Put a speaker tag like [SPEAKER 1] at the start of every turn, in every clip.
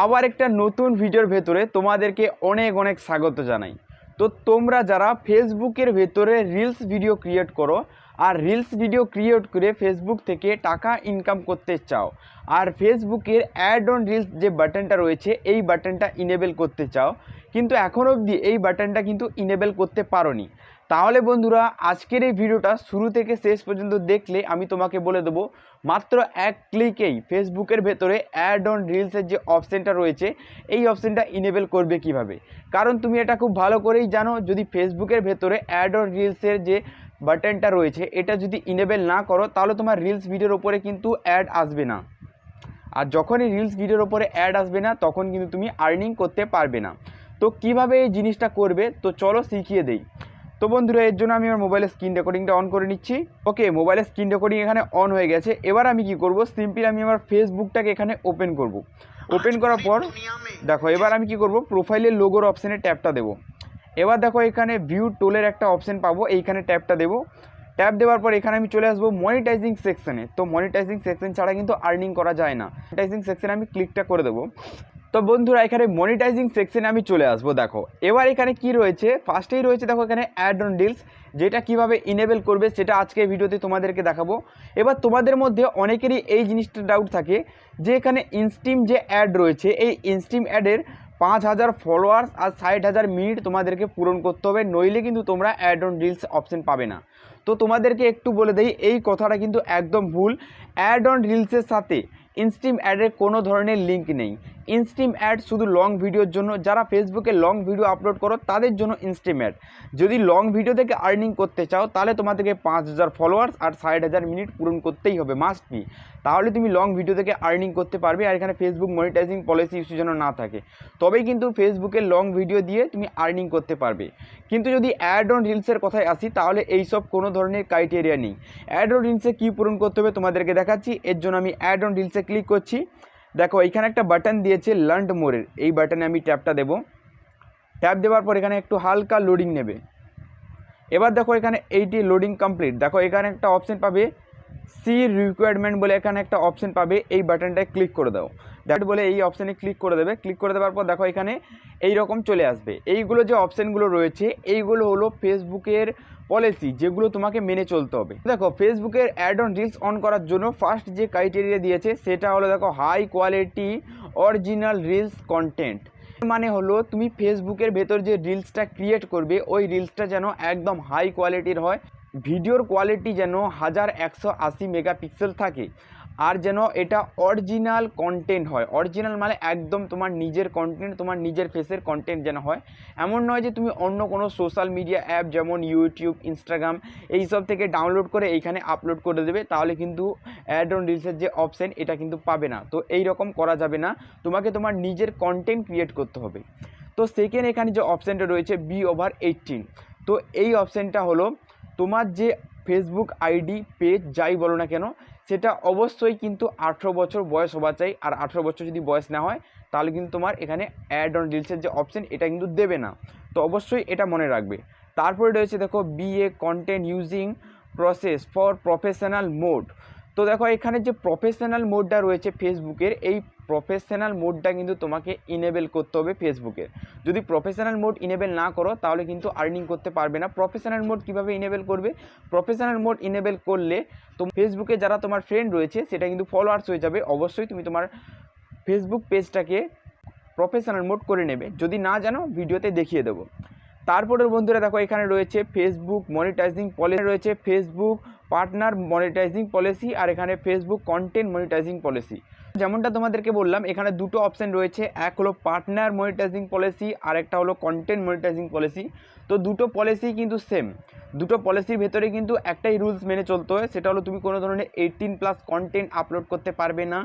[SPEAKER 1] আবার একটা নতুন ভিডিওর ভেতরে তোমাদেরকে অনেক অনেক স্বাগত জানাই। তো তোমরা যারা ফেসবুকের ভেতরে রিলস ভিডিও ক্রিয়েট করো আর রিলস ভিডিও ক্রিয়েট করে ফেসবুক থেকে টাকা ইনকাম করতে চাও আর ফেসবুকের অ্যাড অন রিলস যে বাটনটা রয়েছে, এই বাটনটা ইনেবেল করতে চাও, কিন্তু এখন অবধি এই বাটনটা কিন্তু ইনেবেল করতে পারোনি। তাহলে বন্ধুরা, আজকের এই ভিডিওটা শুরু থেকে শেষ পর্যন্ত দেখলে আমি তোমাকে বলে দেবো, মাত্র এক ক্লিকেই ফেসবুকের ভেতরে অ্যাড অন রিলসের যে অপশানটা রয়েছে, এই অপশানটা ইনেবল করবে কীভাবে? কারণ তুমি এটা খুব ভালো করেই জানো, যদি ফেসবুকের ভেতরে অ্যাড অন রিলসের যে বাটনটা রয়েছে, এটা যদি ইনেবল না করো, তাহলে তোমার রিলস ভিডিওর ওপরে কিন্তু অ্যাড আসবে না। আর যখনই রিলস ভিডিওর ওপরে অ্যাড আসবে না, তখন কিন্তু তুমি আর্নিং করতে পারবে না। তো কীভাবে এই জিনিসটা করবে? তো চলো শিখিয়ে দেই। তো বন্ধুরা, এর জন্য আমি আমার মোবাইলের স্ক্রিন রেকর্ডিংটা অন করে নিচ্ছি। ওকে মোবাইলের স্ক্রিন রেকর্ডিং এখানে অন হয়ে গেছে। এবার আমি কি করব? সিম্পলি আমি আমার ফেসবুকটাকে এখানে ওপেন করব। ওপেন করার পর, দেখো, এবার আমি কি করব? প্রোফাইলের লোগোর অপশানে ট্যাপটা দেবো। এবার দেখো, এখানে ভিউ টোলের একটা অপশান পাবো। এইখানে ট্যাপটা দেবো। ট্যাপ দেওয়ার পর এখানে আমি চলে আসব মনিটাইজিং সেকশনে তো মনিটাইজিং সেকশন ছাড়া কিন্তু আর্নিং করা যায় না। মনিটাইজিং সেকশনে আমি ক্লিকটা করে দেবো। তো বন্ধুরা, এখানে মনিটাইজিং সেকশনে আমি চলে আসব। দেখো, এবার এখানে কি রয়েছে? ফার্স্টেই রয়েছে, দেখো এখানে অ্যাড অন ডিলস যেটা কীভাবে ইনেবল করবে সেটা আজকে ভিডিওতে তোমাদেরকে দেখাবো। এবার তোমাদের মধ্যে অনেকেরই এই জিনিসটা ডাউট থাকে যে এখানে ইনস্টিম যে অ্যাড রয়েছে, এই ইনস্টিম অ্যাডের পাঁচ হাজার ফলোয়ার্স আর ষাট হাজার মিনিট তোমাদেরকে পূরণ করতে হবে, নইলে কিন্তু তোমরা অ্যাড অন রিলস অপশন পাবে না। তো তোমাদেরকে একটু বলে দেই, এই কথাটা কিন্তু একদম ভুল। অ্যাড অন রিলসের সাথে ইনস্টিম অ্যাডের কোনো ধরনের লিঙ্ক নেই। ইনস্টিম অ্যাড শুধু লং ভিডিওর জন্য। যারা ফেসবুকে লং ভিডিও আপলোড করো, তাদের জন্য ইনস্টিম অ্যাড যদি লং ভিডিও থেকে আর্নিং করতে চাও, তাহলে তোমাদেরকে পাঁচ হাজার ফলোয়ার্স আর ষাট হাজার মিনিট পূরণ করতেই হবে মাস্ট বি তাহলে তুমি লং ভিডিও থেকে আর্নিং করতে পারবে আর এখানে ফেসবুক মনিটাইজিং পলিসি ইস্যু যেন না থাকে। তবেই কিন্তু ফেসবুকে লং ভিডিও দিয়ে তুমি আর্নিং করতে পারবে। কিন্তু যদি অ্যাড অন রিলসের কথায় আসি, তাহলে এইসব কোনো ধরনের ক্রাইটেরিয়া নেই। অ্যাড অন রিলসে কী পূরণ করতে হবে তোমাদেরকে দেখাচ্ছি। এর জন্য আমি অ্যাড অন রিলসে ক্লিক করছি। দেখো, এইখানে একটা বাটন দিয়েছে লান্ড মোড়ের এই বাটনে আমি ট্যাপটা দেব। ট্যাপ দেওয়ার পর এখানে একটু হালকা লোডিং নেবে। এবার দেখো, এখানে এইটি লোডিং কমপ্লিট দেখো, এখানে একটা অপশান পাবে সি রিকোয়ারমেন্ট বলে এখানে একটা অপশন পাবে, এই বাটনটায় ক্লিক করে দাও। দ্যাট বলে এই অপশানে ক্লিক করে দেবে। ক্লিক করে দেওয়ার পর দেখো এখানে এই রকম চলে আসবে। এইগুলো যে অপশানগুলো রয়েছে, এইগুলো হলো ফেসবুকের পলিসি যেগুলো তোমাকে মেনে চলতে হবে। দেখো ফেসবুকের অ্যাড অন রিলস অন করার জন্য ফার্স্ট যে ক্রাইটেরিয়া দিয়েছে, সেটা হলো দেখো high quality original reels content মানে হলো তুমি ফেসবুকের ভেতর যে রিলসটা ক্রিয়েট করবে, ওই রিলসটা যেন একদম হাই কোয়ালিটির হয়। ভিডিওর কোয়ালিটি যেন হাজার একশো আশি মেগাপিক্সেল থাকে। আর যেন এটা অরিজিনাল কন্টেন্ট হয়। অরিজিনাল মানে একদম তোমার নিজের কন্টেন্ট তোমার নিজের ফেসের কন্টেন্ট যেন হয়। এমন নয় যে তুমি অন্য কোনো সোশ্যাল মিডিয়া অ্যাপ যেমন ইউটিউব ইনস্টাগ্রাম এইসব থেকে ডাউনলোড করে এইখানে আপলোড করে দেবে, তাহলে কিন্তু অ্যাড অন রিলসের যে অপশান এটা কিন্তু পাবে না। তো এই রকম করা যাবে না। তোমাকে তোমার নিজের কন্টেন্ট ক্রিয়েট করতে হবে। তো সেকেন্ড এখানে যে অপশানটা রয়েছে বি ওভার এইটিন তো এই অপশানটা হলো তোমার যে ফেসবুক আইডি পেজ যাই বলো না কেন, সেটা অবশ্যই কিন্তু আঠেরো বছর বয়স হওয়া চাই। আর আঠেরো বছর যদি বয়স না হয়, তাহলে কিন্তু তোমার এখানে অ্যাড অন রিলসের যে অপশান এটা কিন্তু দেবে না। তো অবশ্যই এটা মনে রাখবে। তারপরে রয়েছে দেখো BA content using process for professional mode তো দেখো, এখানে যে প্রফেশনাল মোডটা রয়েছে ফেসবুকের এই প্রফেশনাল মোডটা কিন্তু তোমাকে ইনেবেল করতে হবে ফেসবুকের যদি প্রফেশনাল মোড ইনেবেল না করো, তাহলে কিন্তু আর্নিং করতে পারবে না। প্রফেশনাল মোড কীভাবে ইনেবেল করবে? প্রফেশনাল মোড ইনেবেল করলে তো ফেসবুকে যারা তোমার ফ্রেন্ড রয়েছে, সেটা কিন্তু ফলোয়ার্স হয়ে যাবে। অবশ্যই তুমি তোমার ফেসবুক পেজটাকে প্রফেশনাল মোড করে নেবে। যদি না জানো, ভিডিওতে দেখিয়ে দেবো। তারপরের বন্ধুরা দেখো, এখানে রয়েছে ফেসবুক মনিটাইজিং পলিসি রয়েছে ফেসবুক পার্টনার মনিটাইজিং পলিসি আর এখানে ফেসবুক কন্টেন্ট মনিটাইজিং পলিসি যেমনটা তোমাদেরকে বললাম, এখানে দুটো অপশান রয়েছে। এক হলো পার্টনার মনিটাইজিং পলিসি আর একটা হলো কন্টেন্ট মনিটাইজিং পলিসি তো দুটো পলিসি কিন্তু সেম দুটো পলিসির ভেতরে কিন্তু একটাই রুলস মেনে চলতে হয়, সেটা হলো তুমি কোনো ধরনের এইটিন প্লাস কন্টেন্ট আপলোড করতে পারবে না।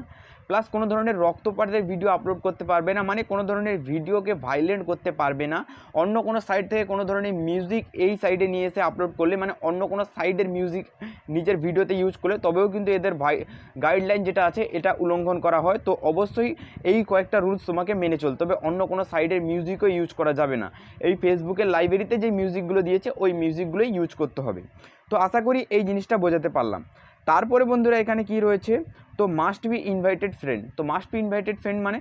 [SPEAKER 1] প্লাস কোনো ধরনের রক্তপাতের ভিডিও আপলোড করতে পারবে না মানে কোনো ধরনের ভিডিওকে ভাইলেন্ট করতে পারবে না। অন্য কোনো সাইড থেকে কোনো ধরনের মিউজিক এই সাইডে নিয়ে এসে আপলোড করলে মানে অন্য কোনো সাইডের মিউজিক নিজের ভিডিওতে ইউজ করলে, তবেও কিন্তু এদের ভাই গাইডলাইন যেটা আছে, এটা উল্লঙ্ঘন করা হয়, তো অবশ্যই এই কয়েকটা রুলস তোমাকে মেনে চলতে হবে। অন্য কোনো সাইডের মিউজিকও ইউজ করা যাবে না। এই ফেসবুকের লাইব্রেরিতে যে মিউজিকগুলো দিয়েছে, ওই মিউজিকগুলোই ইউজ করতে হবে। তো আশা করি এই জিনিসটা বোঝাতে পারলাম। তারপরে বন্ধুরা এখানে কি রয়েছে? তো মাস্ট বি ইনভাইটেড ফ্রেন্ড তো মাস্ট বি ইনভাইটেড ফ্রেন্ড মানে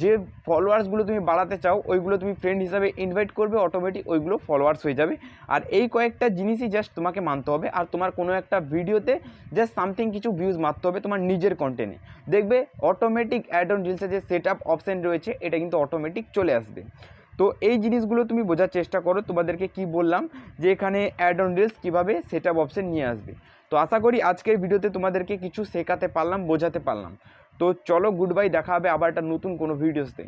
[SPEAKER 1] যে ফলোয়ার্সগুলো তুমি বাড়াতে চাও, ওইগুলো তুমি ফ্রেন্ড হিসাবে ইনভাইট করবে অটোমেটিক ওইগুলো ফলোয়ার্স হয়ে যাবে। আর এই কয়েকটা জিনিসই জাস্ট তোমাকে মানতে হবে। আর তোমার কোনো একটা ভিডিওতে জাস্ট সামথিং কিছু ভিউজ মারতে হবে তোমার নিজের কন্টেন্টে দেখবে অটোমেটিক অ্যাড অন রিলসে যে সেট আপ অপশান রয়েছে, এটা কিন্তু অটোমেটিক চলে আসবে। তো এই জিনিসগুলো তুমি বোঝার চেষ্টা করো। তোমাদেরকে কি বললাম যে এখানে অ্যাড অন রিলস কীভাবে সেট আপ অপশান নিয়ে আসবে। তো আশা করি আজকের ভিডিওতে তোমাদেরকে কিছু শেখাতে পারলাম, বোঝাতে পারলাম। তো চলো গুড বাই দেখা হবে আবার একটা নতুন কোনো ভিডিওসতে